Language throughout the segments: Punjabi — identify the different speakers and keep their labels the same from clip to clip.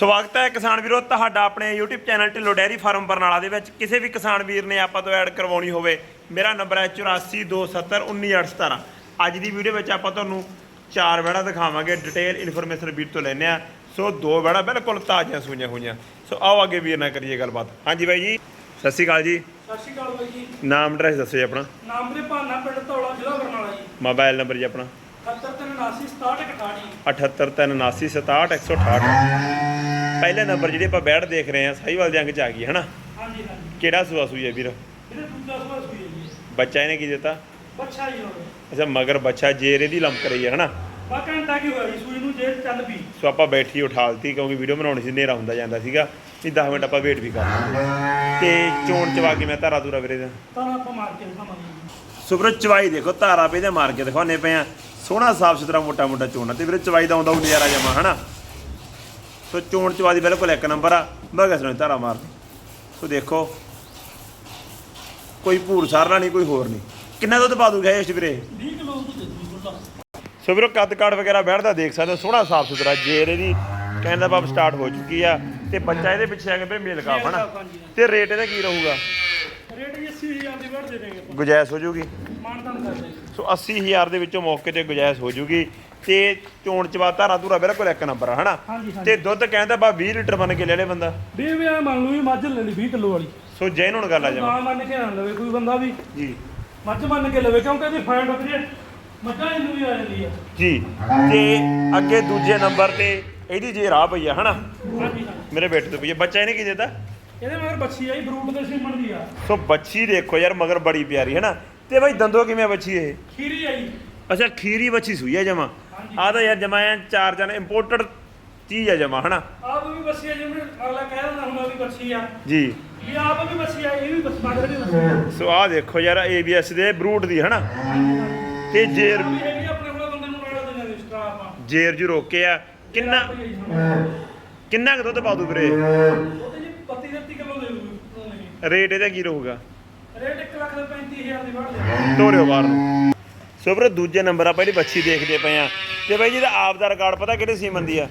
Speaker 1: ਸਵਾਗਤ ਹੈ ਕਿਸਾਨ ਵੀਰੋ ਤੁਹਾਡਾ ਆਪਣੇ YouTube channel Dhillon dairy farm Barnala ਦੇ ਵਿੱਚ। ਕਿਸੇ ਵੀ ਕਿਸਾਨ ਵੀਰ ਨੇ ਆਪਾਂ ਤੋਂ ਐਡ ਕਰਵਾਉਣੀ ਹੋਵੇ ਮੇਰਾ ਨੰਬਰ ਹੈ 8427191817 ਅੱਜ ਦੀ ਵੀਡੀਓ ਵਿੱਚ ਆਪਾਂ ਤੁਹਾਨੂੰ ਚਾਰ ਵੜਾ ਦਿਖਾਵਾਂਗੇ ਡਿਟੇਲ ਇਨਫੋਰਮੇਸ਼ਨ ਵੀਰ ਤੋਂ ਲੈਣੇ ਆ ਸੋ ਦੋ ਵੜਾ ਬਿਲਕੁਲ ਤਾਜ਼ੀਆਂ ਸੂਈਆਂ ਹੋਈਆਂ। ਸੋ ਆਓ ਅੱਗੇ ਵੀਰ ਨਾਲ ਕਰੀਏ ਗੱਲਬਾਤ। ਹਾਂਜੀ ਬਾਈ ਜੀ ਸਤਿ ਸ਼੍ਰੀ ਅਕਾਲ ਜੀ।
Speaker 2: ਸਤਿ ਸ਼੍ਰੀ ਅਕਾਲ ਬਾਈ ਜੀ।
Speaker 1: ਨਾਮ ਐਡਰੈਸ ਦੱਸੋ ਜੀ ਆਪਣਾ।
Speaker 2: ਨਾਮ ਦੇ ਭਾਨਾ ਪਿੰਡ ਧੌਲਾ ਜ਼ਿਲ੍ਹਾ ਬਰਨਾਲਾ ਜੀ।
Speaker 1: ਮੋਬਾਈਲ ਨੰਬਰ ਜੀ ਆਪਣਾ।
Speaker 2: 783796768
Speaker 1: 783676168 ਪਹਿਲੇ ਨੰਬਰ ਜਿਹੜੇ ਆਪਾਂ ਬੈਠ ਦੇਖ ਰਹੇ ਆ ਸਾਹੀਵਾਲ ਜੰਗ ਚ ਆ ਗਈ ਹੈ ਨਾ
Speaker 2: ਹਾਂਜੀ ਹਾਂਜੀ।
Speaker 1: ਕਿਹੜਾ ਸੂਆ ਸੂਈ ਹੈ ਵੀਰ?
Speaker 2: ਇਹਦੇ ਦੂਜਾ ਸਵਾਲ ਸੂਈ ਹੈ ਜੀ।
Speaker 1: ਬੱਚਾ ਇਹਨੇ ਕੀ ਦਿੱਤਾ?
Speaker 2: ਬੱਚਾ ਹੀ ਹੋਵੇ
Speaker 1: ਅੱਛਾ ਮਗਰ ਬੱਚਾ ਜੇਰ ਇਹਦੀ ਲੰਮਕ ਰਹੀ ਹੈ ਹਨਾ?
Speaker 2: ਬਾ ਘੰਟਾ ਕੀ ਹੋਇਆ ਜੀ? ਸੂਈ ਨੂੰ ਜੇ ਚੱਲ ਪਈ।
Speaker 1: ਸੋ ਆਪਾਂ ਬੈਠੀ ਉਠਾਲਤੀ ਕਿਉਂਕਿ ਵੀਡੀਓ ਬਣਾਉਣੀ ਸੀ ਹਨੇਰਾ ਹੁੰਦਾ ਜਾਂਦਾ ਸੀਗਾ। ਨਹੀਂ 10 ਮਿੰਟ ਆਪਾਂ ਵੇਟ ਵੀ ਕਰ ਲਾਂਗੇ। ਤੇ ਚੋਣ ਚਵਾ ਕੇ ਮੈਂ ਧਾਰਾ ਧੂਰਾ ਵੀਰੇ ਦਾ।
Speaker 2: ਤਾਂ ਆਪਾਂ ਮਾਰ ਕੇ ਦਿਖਾਵਾਂਗੇ
Speaker 1: ਸੋ ਵੀਰੇ ਚਵਾਈ ਦੇਖੋ ਧਾਰਾ ਪੇ ਦੇ ਮਾਰ ਕੇ ਦਿਖਾਉਣੇ ਪਏ ਆ। ਸੋਹਣਾ ਸਾਫ਼ ਸੁਥਰਾ ਮੋਟਾ ਮੋਟਾ ਚੋਣ ਤੇ ਵੀਰੇ ਚਵਾਈ ਦਾ ਆਉਂਦਾ ਉਹ ਨਜ਼ਾਰਾ ਜਮਾ ਹਨਾ? ਸੋ ਚੋਣ ਚਵਾ ਦੀ ਬਿਲਕੁਲ ਇੱਕ ਨੰਬਰ ਆ। ਬਗਸ ਨੂੰ ਧਾਰਾ ਮਾਰ ਸੋ ਦੇਖੋ ਕੋਈ ਭੂਰ ਸਾਰਨਾ ਨਹੀਂ ਕੋਈ ਹੋਰ ਨਹੀਂ। ਕਿੰਨਾ ਦੁੱਧ ਪਾ ਦੂਗਾ ਇਸ ਵੀਰੇ?
Speaker 2: 20 ਕਿਲੋ ਦੁੱਧ ਦੇ ਦੂੰ ਦੁੱਧ
Speaker 1: ਸੋ ਵੀਰੋ ਕੱਦ ਕਾਠ ਵਗੈਰਾ ਬੈਠਦਾ ਦੇਖ ਸਕਦੇ ਹੋ ਸੋਹਣਾ ਸਾਫ਼ ਸੁਥਰਾ ਜੇਰ ਇਹਦੀ ਕਹਿਣ ਦਾ ਭਾਵ ਸਟਾਰਟ ਹੋ ਚੁੱਕੀ ਆ। ਤੇ ਬੱਚਾ ਇਹਦੇ ਪਿੱਛੇ ਆ ਕੇ ਮੇਲ ਕਾਫ ਹਨਾ? ਤੇ ਰੇਟ ਇਹਦਾ ਕੀ ਰਹੂਗਾ?
Speaker 2: ਰੇਟ ਜੀ 80000 ਦੀ ਵੜ ਦੇ ਦੇਂਗੇ
Speaker 1: ਗੁਜਾਇਸ਼ ਹੋ ਜੂਗੀ।
Speaker 2: ਮਾਨਦਾਨ ਕਰ ਦੇਂਗੇ
Speaker 1: ਸੋ 80000 ਦੇ ਵਿੱਚੋਂ ਮੌਕੇ ਤੇ ਗੁਜਾਇਸ਼ ਹੋ ਜੂਗੀ। ਤੇ ਚੋਣ ਚਵਾ ਧਾਰਾ ਧੂਰਾ ਬਿਲਕੁਲ ਇੱਕ ਨੰਬਰ ਆ ਹਨਾ?
Speaker 2: ਹਾਂਜੀ ਹਾਂਜੀ।
Speaker 1: ਤੇ ਦੁੱਧ ਕਹਿੰਦਾ ਬਾ 20 ਲੀਟਰ ਬਣ ਕੇ ਲੈ ਲੈ ਬੰਦਾ।
Speaker 2: ਵੀ ਵੀ ਐਂ ਮੰਨ ਲਓ ਵੀ ਮੱਝ ਲੈ ਲਈ 20 ਕਿਲੋ ਵਾਲੀ।
Speaker 1: ਸੋ ਜੈਨ ਹੁਣ ਗੱਲ ਆ ਜਾਵਾ।
Speaker 2: ਨਾ ਮੰਨ ਕੇ ਨਾ ਲਵੇ ਕੋਈ ਬੰਦਾ ਵੀ।
Speaker 1: ਜੀ।
Speaker 2: ਮੱਝ ਮੰਨ ਕੇ ਲਵੇ ਕਿਉਂਕਿ ਇਹਦੀ ਫੈਂਟ ਵੀਰੇ ਮੱਝਾਂ ਇਹਨੂੰ ਵੀ ਆ ਜਾਂਦੀ ਆ
Speaker 1: ਜੀ। ਤੇ ਅੱਗੇ ਦੂਜੇ ਨੰਬਰ ਤੇ ਇਹਦੀ ਜੇ ਰਾਹ ਪਈ ਆ ਹਨਾ?
Speaker 2: ਹਾਂਜੀ। ਹਾਂਜੀ
Speaker 1: ਮੇਰੇ ਬੇਟੇ ਤੋਂ ਪਈ ਆ। ਬੱਚਾ ਇਹਨੇ ਕੀ ਦਿੱਤਾ?
Speaker 2: ਇਹਦੇ ਮਗਰ ਬੱਚੀ ਆਈ ਬਰੂਟ ਦੇ ਸੀਮਣ ਦੀ ਆ।
Speaker 1: ਸੋ ਬੱਚੀ ਦੇਖੋ ਯਾਰ ਮਗਰ ਬੜੀ ਪਿਆਰੀ ਹੈ ਨਾ ਤੇ ਬਾਈ ਦੰਦੋ ਕਿਵੇਂ ਆ ਬੱਚੀ ਇਹ?
Speaker 2: ਖੀਰੀ ਆਈ
Speaker 1: ਅੱਛਾ ਖੀਰੀ ਬੱਚੀ ਸੂਈ ਆ ਜਮਾ। ਆ ਤਾਂ ਯਾਰ ਜਮਾ ਐਂ ਚਾਰ ਜਨ ਇੰਪੋਰਟਡ ਚੀਜ਼ ਆ ਜਮਾ ਹਨਾ?
Speaker 2: ਆਪ ਵੀ ਬੱਚੀ ਆ ਜਿਵੇਂ ਅਗਲਾ ਕਹਿ ਦਿੰਦਾ ਹੁੰਦਾ ਵੀ ਬੱਚੀ ਆ।
Speaker 1: ਜੀ।
Speaker 2: ਵੀ ਆਪ ਵੀ ਬੱਚੀ ਆ ਇਹ ਵੀ ਬੱਚ ਮਗਰ ਵੀ ਬੱਚੀ ਆ।
Speaker 1: ਸੋ ਆ ਦੇਖੋ ਯਾਰ ABS ਦੇ ਬਰੂਟ ਦੀ ਹਨਾ? ਤੇ ਜੇਰ
Speaker 2: ਵੀ ਹੈਗੀ ਆ ਆਪਣੇ ਕੋਲ ਬੰਦੇ ਨੂੰ ਨਾਲ ਦਿੰਦੇ ਨੇ ਸਟਰਾ ਆਪਾਂ
Speaker 1: ਜੇਰ ਜੂ ਰੋਕੇ ਆ ਕਿੰਨਾ ਕਿੰਨਾ ਕੁ ਦੁੱਧ ਪਾ ਦੂ ਵੀਰੇ?
Speaker 2: ਉਹਦੇ ਜੀ 32 33 ਕਿਲੋ ਦੇ ਦੂ
Speaker 1: ਰੇਟ ਇਹਦਾ ਕੀ ਰਹੂਗਾ?
Speaker 2: ਰੇਟ 1 ਲੱਖ ਤੇ 35000 ਦੀ ਵੜ ਦੇ
Speaker 1: ਤੋਰਿਓ ਬਾਹਰ ਨੂੰ। ਸੋ ਵੀਰੇ ਦੂਜੇ ਨੰਬਰ ਆਪਾਂ ਜਿਹੜੀ ਬੱਚੀ ਦੇਖਦੇ ਪਏ ਆ। ਤੇ ਬਾਈ ਜੀ ਦਾ ਆਪ ਦਾ ਰਿਕਾਰਡ ਪਤਾ ਕਿਹੜੇ ਸੀਮਨ ਦੀ ਆ?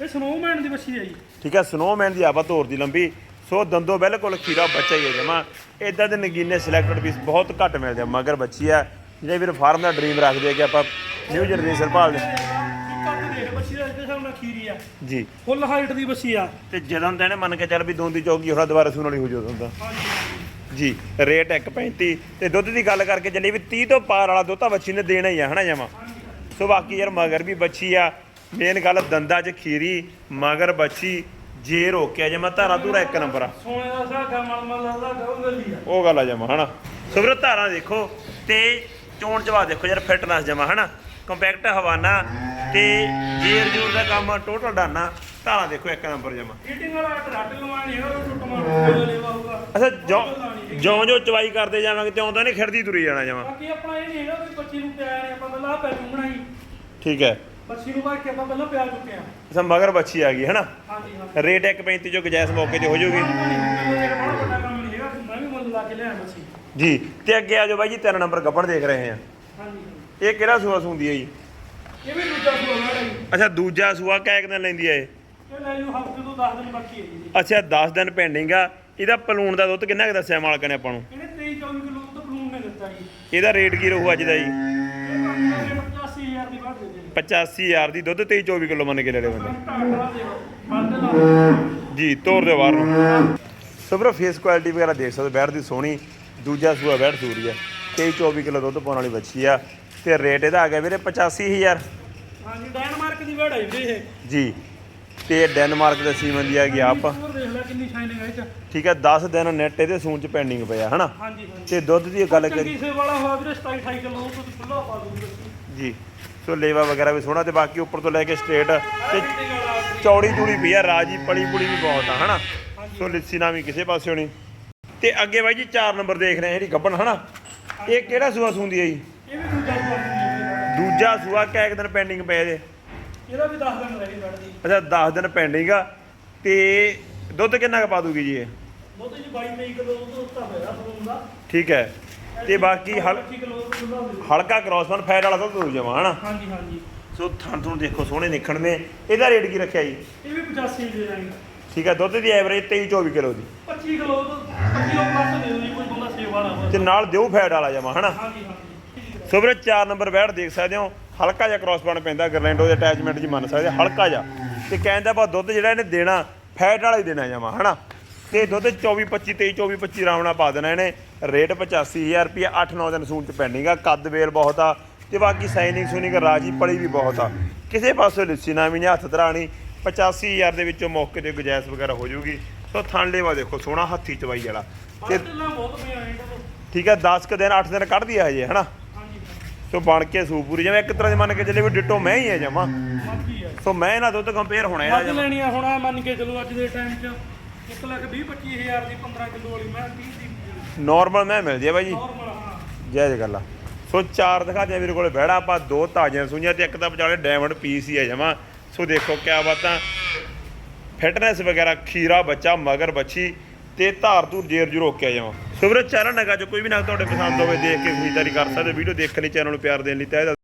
Speaker 2: ਇਹ ਸਨੋਮੈਨ ਦੀ ਬੱਚੀ ਆ ਜੀ।
Speaker 1: ਠੀਕ ਹੈ ਸਨੋਮੈਨ ਦੀ ਆਪਾਂ ਤੋਰ ਦੀ ਲੰਬੀ। ਸੋ ਦੰਦੋ ਬਿਲਕੁਲ ਖੀਰਾ ਬੱਚਾ ਹੀ ਹੈ ਜਮਾ। ਇਦਾਂ ਦੇ ਨਗੀਨੇ ਸਿਲੈਕਟਡ ਪੀਸ ਬਹੁਤ ਘੱਟ ਮਿਲਦੇ ਆ ਮਗਰ ਬੱਚੀ ਆ। ਜਿਹੜੇ ਵੀਰ ਫਾਰਮ ਦਾ ਡ੍ਰੀਮ ਰੱਖਦੇ ਆ ਕਿ ਆਪਾਂ ਨਿਊ ਜਨਰੇਸ਼ਨ ਭਾਲਦੇ
Speaker 2: ਆ।
Speaker 1: ਜੀ।
Speaker 2: ਫੁੱਲ ਹਾਈਟ ਦੀ ਬੱਚੀ ਆ।
Speaker 1: ਤੇ ਜਦੋਂ ਤੈਨੇ ਮੰਨ ਕੇ ਚੱਲ ਵੀ ਦੋਂਦੀ ਚੌਕੀ ਹੋਰਾ ਦੁਬਾਰਾ ਸੂਣ ਵਾਲੀ ਹੋ ਜਾਊ ਹੁੰਦਾ ਜੀ ਰੇਟ 1.35 ਤੇ ਦੁੱਧ ਦੀ ਗੱਲ ਕਰਕੇ ਚੱਲੀ ਵੀ 30 ਤੋਂ ਪਾਰ ਵਾਲਾ ਦੁੱਧ ਤਾਂ ਬੱਚੀ ਨੇ ਦੇਣਾ ਹੀ ਆ ਹਨਾ ਜਮਾ? ਸੋ ਬਾਕੀ ਯਾਰ ਮਗਰ ਵੀ ਬੱਚੀ ਆ। ਮੇਨ ਗੱਲ ਦੰਦਾਂ 'ਚ ਖੀਰੀ ਮਗਰ ਬੱਚੀ ਜੇ ਰੋਕਿਆ ਜਮਾ ਧਾਰਾ ਧੂਰਾ ਇੱਕ ਨੰਬਰ ਆ।
Speaker 2: ਸੋਨੇ ਦਾ ਸਾਗਾ ਮਲ ਮਲ ਦਾ ਗਵੰਗਲੀ ਆ।
Speaker 1: ਉਹ ਗੱਲ ਆ ਜਮਾ ਹਨਾ? ਸੋ ਵੀਰੋ ਧਾਰਾਂ ਦੇਖੋ ਤੇ ਚੋਣ ਜਵਾ ਦੇਖੋ ਯਾਰ ਫਿਟਨੈਸ ਜਮਾ ਹਨਾ? ਕੰਪੈਕਟ ਹਵਾਨਾ ਤੇ ਜੇਰ ਜੂਰ ਦਾ ਕੰਮ ਟੋਟਲ ਡਾਨਾ ਧਾਰਾਂ ਦੇਖੋ ਇੱਕ ਨੰਬਰ ਜਮਾ।
Speaker 2: ਹੀਟਿੰਗ ਵਾਲਾ ਟਰੱਟ ਲਵਾਣੀ ਹੈਗਾ ਉਹ ਟੁੱਟ ਮਾਰ
Speaker 1: ਅੱਛਾ ਜੋ ਜਿਉਂ ਜਿਉਂ ਚਵਾਈ ਕਰਦੇ ਜਾਵਾਂਗੇ ਤਿਉਂ ਤਾਂ ਨਹੀਂ ਖਿੜਦੀ ਤੁਰੀ ਜਾਣਾ ਜਮਾ।
Speaker 2: ਬਾਕੀ ਆਪਣਾ ਇਹ ਨਹੀਂ ਹੈਗਾ ਵੀ ਬੱਚੀ ਨੂੰ ਪਿਆ ਨੇ ਆਪਾਂ ਪਹਿਲਾਂ ਪੈ ਬਣਾਈ।
Speaker 1: ਠੀਕ ਹੈ।
Speaker 2: ਬੱਚੀ ਨੂੰ ਬਾਅਦ ਕੇ ਆਪਾਂ ਪਹਿਲਾਂ ਪਿਆ ਚੁੱਕੇ ਆ
Speaker 1: ਅੱਛਾ ਮਗਰ ਬੱਚੀ ਆ ਗਈ ਹਨਾ?
Speaker 2: ਹਾਂਜੀ ਹਾਂਜੀ।
Speaker 1: ਰੇਟ 1.35 ਜੋ ਗੁਜਾਇਸ਼ ਮੌਕੇ ਤੇ ਹੋ ਜਾਊਗੀ
Speaker 2: ਇਹ ਬੜਾ ਵੱਡਾ ਕੰਮ ਨਹੀਂ ਹੈਗਾ ਮੈਂ ਵੀ ਮੁੱਲ ਲਾ ਕੇ ਲਿਆ ਬੱਚੀ।
Speaker 1: ਜੀ ਤੇ ਅੱਗੇ ਆ ਜਾਓ ਬਾਈ ਜੀ ਤਿੰਨ ਨੰਬਰ ਗੱਬਣ ਦੇਖ ਰਹੇ ਆ
Speaker 2: ਹਾਂਜੀ।
Speaker 1: ਇਹ ਕਿਹੜਾ ਸੂਆ ਸੂੰਦੀ ਹੈ ਜੀ?
Speaker 2: ਇਹ ਵੀ ਦੂਜਾ ਸੂਆ ਹੈ ਜੀ
Speaker 1: ਅੱਛਾ ਦੂਜਾ ਸੂਆ ਕਿਹ ਦਿਨ ਲੈਂਦੀ ਹੈ ਇਹ?
Speaker 2: ਇਹ ਲੈ ਜੂ ਹਫ਼ਤੇ ਤੋਂ 10 ਦਿਨ ਬਾਕੀ ਹੈ ਜੀ।
Speaker 1: ਅੱਛਾ 10 ਦਿਨ ਪੈਂਡਿੰਗ ਆ। ਇਹਦਾ ਪਲੂਣ ਦਾ ਦੁੱਧ ਕਿੰਨਾ ਕੁ ਦੱਸਿਆ ਮਾਲਕ ਨੇ ਆਪਾਂ ਨੂੰ?
Speaker 2: ਇਹਨੇ 23 24 ਕਿਲੋ ਦੁੱਧ ਪਲੂਨ ਨੇ ਦਿੱਤਾ ਜੀ।
Speaker 1: ਇਹਦਾ ਰੇਟ ਕੀ ਰਹੂ ਅੱਜ ਦਾ ਜੀ?
Speaker 2: ਇਹ ਨੇ 85000 ਦੀ ਵੱਧ ਦੇ ਦੇ।
Speaker 1: 85000 ਦੀ ਦੁੱਧ 23 24 ਕਿਲੋ ਮੰਨ ਕੇ ਲੈ ਲੈ ਬੰਦੇ
Speaker 2: ਢਾਟਾ ਦੇ ਬੰਦ ਲਾ
Speaker 1: ਜੀ ਤੋਰ ਦੇ ਬਾਹਰ ਨੂੰ। ਸੋ ਵੀਰੋ ਫੇਸ ਕੁਆਲਿਟੀ ਵਗੈਰਾ ਦੇਖ ਸਕਦੇ ਬੈਠ ਦੀ ਸੋਹਣੀ। ਦੂਜਾ ਸੂਆ ਬੈਠ ਸੂਰੀ ਆ। 23 24 ਕਿਲੋ ਦੁੱਧ ਪਾਉਣ ਵਾਲੀ ਬੱਚੀ ਆ। ਤੇ ਰੇਟ ਇਹਦਾ ਆ ਗਿਆ ਵੀਰੇ 85000
Speaker 2: ਹਾਂਜੀ ਡੈਨਮਾਰਕ ਦੀ ਵੜ ਹੈ ਜੀ ਇਹ।
Speaker 1: ਜੀ ਤੇ ਡੈਨਮਾਰਕ ਦੇ ਸੀਮਨ ਦੀ ਆ ਗਈ ਆਪ।
Speaker 2: ਲੈ ਕਿੰਨੀ ਸ਼ਾਈਨਿੰਗ ਹੈ ਇਹ ਚ
Speaker 1: ਠੀਕ ਹੈ 10 ਦਿਨ ਨੈਟ ਇਹਦੇ ਸੂਣ ਚ ਪੈਂਡਿੰਗ ਪਿਆ ਹਨਾ?
Speaker 2: ਹਾਂਜੀ ਹਾਂਜੀ।
Speaker 1: ਤੇ ਦੁੱਧ ਦੀ ਗੱਲ ਕਰੀ
Speaker 2: ਚੰਗੀ ਸੇ ਵਾਲਾ ਹੋਇਆ ਵੀਰੇ 27 28 ਕਿਲੋ ਉਹ ਤੋਂ ਖੁੱਲਾ ਪਾ ਦੂੰਗੀ
Speaker 1: ਜੀ। ਸੋ ਲੇਵਾ ਵਗੈਰਾ ਵੀ ਸੋਹਣਾ ਤੇ ਬਾਕੀ ਉੱਪਰ ਤੋਂ ਲੈ ਕੇ ਸਟ੍ਰੇਟ ਤੇ ਚੌੜੀ ਚੂੜੀ ਪਈ ਆ ਰਾਜੀ ਪਲੀ ਪੁਲੀ ਵੀ ਬਹੁਤ ਆ ਹਨਾ? ਸੋ ਲਿੱਸੀ ਨਾ ਵੀ ਕਿਸੇ ਪਾਸੇ ਨਹੀਂ ਤੇ ਅੱਗੇ ਬਾਈ ਜੀ 4 ਨੰਬਰ ਦੇਖ ਰਹੇ ਆ ਜਿਹੜੀ ਗੱਬਣ ਹਨਾ? ਇਹ ਕਿਹੜਾ ਸੂਆ ਸੂੰਦੀ ਹੈ ਜੀ?
Speaker 2: ਇਹ ਵੀ ਦੂਜਾ ਸੂਆ ਹੈ
Speaker 1: ਦੂਜਾ ਸੂਆ ਇੱਕ ਦਿਨ ਪੈਂਡਿੰਗ ਪਏ ਇਹਦੇ?
Speaker 2: ਇਹਦਾ ਵੀ 10 ਦਿਨ ਰਹਿ ਗਏ ਦੀ
Speaker 1: ਅੱਛਾ 10 ਦਿਨ ਪੈਂਡਿੰਗ ਆ। ਤੇ ਦੁੱਧ ਕਿੰਨਾ ਕੁ ਪਾ ਦੂਗੀ ਜੀ ਇਹ?
Speaker 2: ਦੁੱਧ ਜੀ 22 23 ਕਿਲੋ ਦੁੱਧ ਉੱਤਾ ਹੋਇਆ ਫਰੂਨ ਦਾ।
Speaker 1: ਠੀਕ ਹੈ। ਤੇ ਬਾਕੀ ਹਲ
Speaker 2: 25 ਕਿਲੋ ਦੁੱਧ ਖੁੱਲਾ ਹੋ ਜਾਊ।
Speaker 1: ਹਲਕਾ ਕ੍ਰੋਸਮਨ ਫੈਟ ਵਾਲਾ ਦੁੱਧ ਦੂ ਜਮਾ ਹਨਾ?
Speaker 2: ਹਾਂਜੀ ਹਾਂਜੀ।
Speaker 1: ਸੋ ਥਣ ਥਣ ਦੇਖੋ ਸੋਹਣੇ ਨਿਕਣ ਨੇ। ਇਹਦਾ ਰੇਟ ਕੀ ਰੱਖਿਆ ਜੀ?
Speaker 2: ਇਹ ਵੀ 85 ਦੇ ਦਾਂਗੇ
Speaker 1: ਠੀਕ ਹੈ ਦੁੱਧ ਦੀ ਐਵਰੇਜ 23 24 ਕਿਲੋ ਦੀ।
Speaker 2: 25 ਕਿਲੋ ਤੋਂ 25 ਕਿਲੋ ਪਲੱਸ ਦੇ ਜੀ ਕੋਈ ਬੰਦਾ ਸੇਵਾ ਵਾਲਾ ਹੋਵੇ
Speaker 1: ਤੇ ਨਾਲ ਦਿਓ ਫੈਟ ਵਾਲਾ ਜਮਾ ਹਨਾ?
Speaker 2: ਹਾਂਜੀ ਹਾਂਜੀ।
Speaker 1: ਸੋ ਵੀਰੇ 4 ਨੰਬਰ ਬੈਠ ਦੇਖ ਸਕਦੇ ਹੋ। ਹਲਕਾ ਜਿਹਾ ਕ੍ਰਾਸ ਬਣ ਪੈਂਦਾ ਗਰਲੈਂਡੋ ਦੇ ਅਟੈਚਮੈਂਟ ਜੀ ਮੰਨ ਸਕਦੇ ਹੋ, ਹਲਕਾ ਜਿਹਾ। ਤੇ ਕਹਿੰਦਾ ਬਾ ਦੁੱਧ ਜਿਹੜਾ ਇਹਨੇ ਦੇਣਾ ਫੈਟ ਵਾਲਾ ਹੀ ਦੇਣਾ ਜਮਾ ਹਨਾ? ਤੇ ਦੁੱਧ 24 25 23 24 25 ਰਾਵਣਾ ਪਾ ਦੇਣਾ ਇਹਨੇ। ਰੇਟ 85000 ਰੁਪਏ 8-9 ਦਿਨ ਸੂਣ ਚ ਪੈਂਡਿੰਗ ਆ। ਕੱਦ ਵੇਲ ਬਹੁਤ ਆ ਤੇ ਬਾਕੀ ਸਾਈਨਿੰਗ ਸੁਨਿੰਗ ਰਾਜੀ ਪਲੀ ਵੀ ਬਹੁਤ ਆ। ਕਿਸੇ ਪਾਸੇ ਲਿੱਸੀ ਨਾ ਵੀ ਨਹੀਂ ਹੱਥ ਧਰਾਣੀ। 85000 ਦੇ ਵਿੱਚੋਂ ਮੌਕੇ ਤੇ ਗੁਜਾਇਸ਼ ਵਗੈਰਾ ਹੋ ਜਾਊਗੀ। ਸੋ ਥਣ ਲੇਵਾ ਦੇਖੋ ਸੋਹਣਾ ਹੱਥੀ ਚਵਾਈ ਵਾਲਾ। ਤੇ ਠੀਕ ਹੈ 10 ਕ ਦਿਨ 8 ਦਿਨ ਕੱਢਦੀ ਆ ਹਜੇ ਹਨਾ? ਸੋ ਬਣ ਕੇ ਸੂਪੂਰੀ ਜਿਵੇਂ ਇੱਕ ਤਰ੍ਹਾਂ ਦੇ ਮੰਨ ਕੇ ਚੱਲੇ ਵੀ ਡਿੱਟੋ ਮੈਂ ਹੀ ਜਮਾ
Speaker 2: ਆ
Speaker 1: ਸੋ ਮੈਂ ਇਹਨਾਂ ਦੁੱਧ ਕੰਪੇਅਰ ਹੋਣਾ ਇਹਦਾ
Speaker 2: ਮੱਝ
Speaker 1: ਜਮਾ
Speaker 2: ਲੈਣੀ ਆ ਹੁਣ ਆਹ ਮੰਨ ਕੇ ਚਲੋ ਅੱਜ ਦੇ ਟਾਈਮ 'ਚ। 1 ਲੱਖ 20 25 ਹਜ਼ਾਰ ਦੀ 15 ਕਿਲੋ ਵਾਲੀ ਮੈਂ 30 ਦੀ
Speaker 1: ਨਾਰਮਲ ਮੈਂ ਮਿਲਦੀ ਹੈ ਬਾਈ ਜੀ।
Speaker 2: ਨਾਰਮਲ ਹਾਂ।
Speaker 1: ਜੈ ਜੈ ਗੱਲ ਆ ਸੋ ਚਾਰ ਦਿਖਾ ਦਿਆਂ ਮੇਰੇ ਕੋਲੇ ਬਹਿੜਾ ਆਪਾਂ ਦੋ ਤਾਜ਼ੀਆਂ ਸੂਈਆਂ ਤੇ ਇੱਕ ਤਾਂ ਵਿਚਾਲੇ ਡਾਇਮੰਡ ਪੀਸ ਹੀ ਹੈ ਜਮਾ। ਸੋ ਦੇਖੋ ਕਿਆ ਬਾਤਾਂ। ਫਿਟਨੈਸ ਵਗੈਰਾ ਖੀਰਾ ਬੱਚਾ ਮਗਰ ਬੱਚੀ ਤੇ ਧਾਰ ਧੂਰ ਜੇਰ ਜੂ ਰੋਕਿਆ ਜਾਵਾਂ ਸੋ ਵੀਰੇ ਚੈਨਲ ਨਗਾ ਜੋ ਕੋਈ ਵੀ ਨਾ ਤੁਹਾਡੇ ਪਸੰਦ ਹੋਵੇ ਦੇਖ ਕੇ ਖਰੀਦਦਾਰੀ ਕਰ ਸਕਦੇ ਵੀਡੀਓ ਦੇਖਣੀ ਚੈਨਲ ਨੂੰ ਪਿਆਰ ਦੇਣ ਲਈ ਦਿਲ